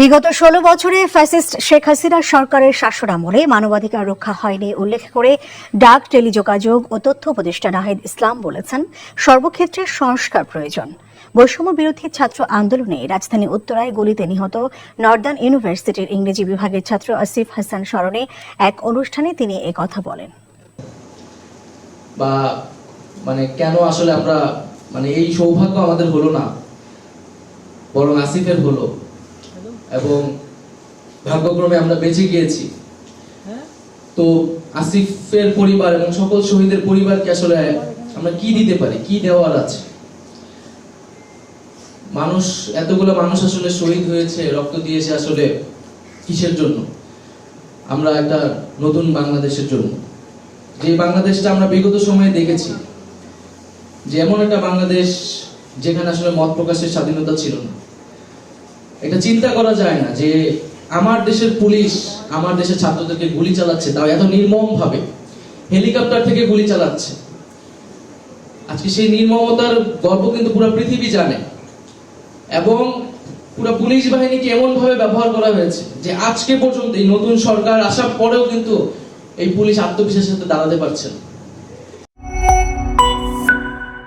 বিগত ষোলো বছরে ফ্যাসিস্ট শেখ হাসিনা সরকারের শাসনামলে মানবাধিকার রক্ষা হয়নি উল্লেখ করে ডাক, টেলিযোগাযোগ ও তথ্য উপদেষ্টা নাহিদ ইসলাম বলেছেন, সর্বক্ষেত্রে সংস্কার প্রয়োজন। বৈষম্য বিরোধী ছাত্র আন্দোলনে রাজধানী উত্তরায় গুলিতে নিহত নর্দার্ন ইউনিভার্সিটির ইংরেজি বিভাগের ছাত্র আসিফ হাসান স্মরণে এক অনুষ্ঠানে তিনি কথা বলেন। মানে কেন আসলে আমরা মানে এই সৌভাগ্য আমাদের হলো না, বরং আসিফের হলো। এবং ভাগ্যক্রমে আমরা বেঁচে গিয়েছি। তো আসিফের পরিবার এবং সকল শহীদের পরিবারকে আসলে আমরা কি দিতে পারি? কি দেওয়ার আছে? মানুষ এতগুলো মানুষ আসলে শহীদ হয়েছে রক্ত দিয়েছে আসলে কিসের জন্য? আমরা একটা নতুন বাংলাদেশের জন্য। যে বাংলাদেশটা আমরা বিগত সময়ে দেখেছি যে এমন একটা বাংলাদেশ যেখানে আসলে মত প্রকাশের স্বাধীনতা ছিল না। এটা চিন্তা করা যায় না যে আমার দেশের পুলিশ আমার দেশের ছাত্রদেরকে গুলি চালাচ্ছে, তাও এত নির্মম ভাবে হেলিকপ্টার থেকে গুলি চালাচ্ছে। আজকে সেই নির্মমতার গল্প কিন্তু পুরো পৃথিবী জানে। এবং পুরো পুলিশ বাহিনীকে এমন ভাবে ব্যবহার করা হয়েছে যে আজকে পর্যন্ত এই নতুন সরকার আসার পরেও কিন্তু এই পুলিশ আত্মবিশ্বাসের সাথে দাঁড়াতে পারছে না।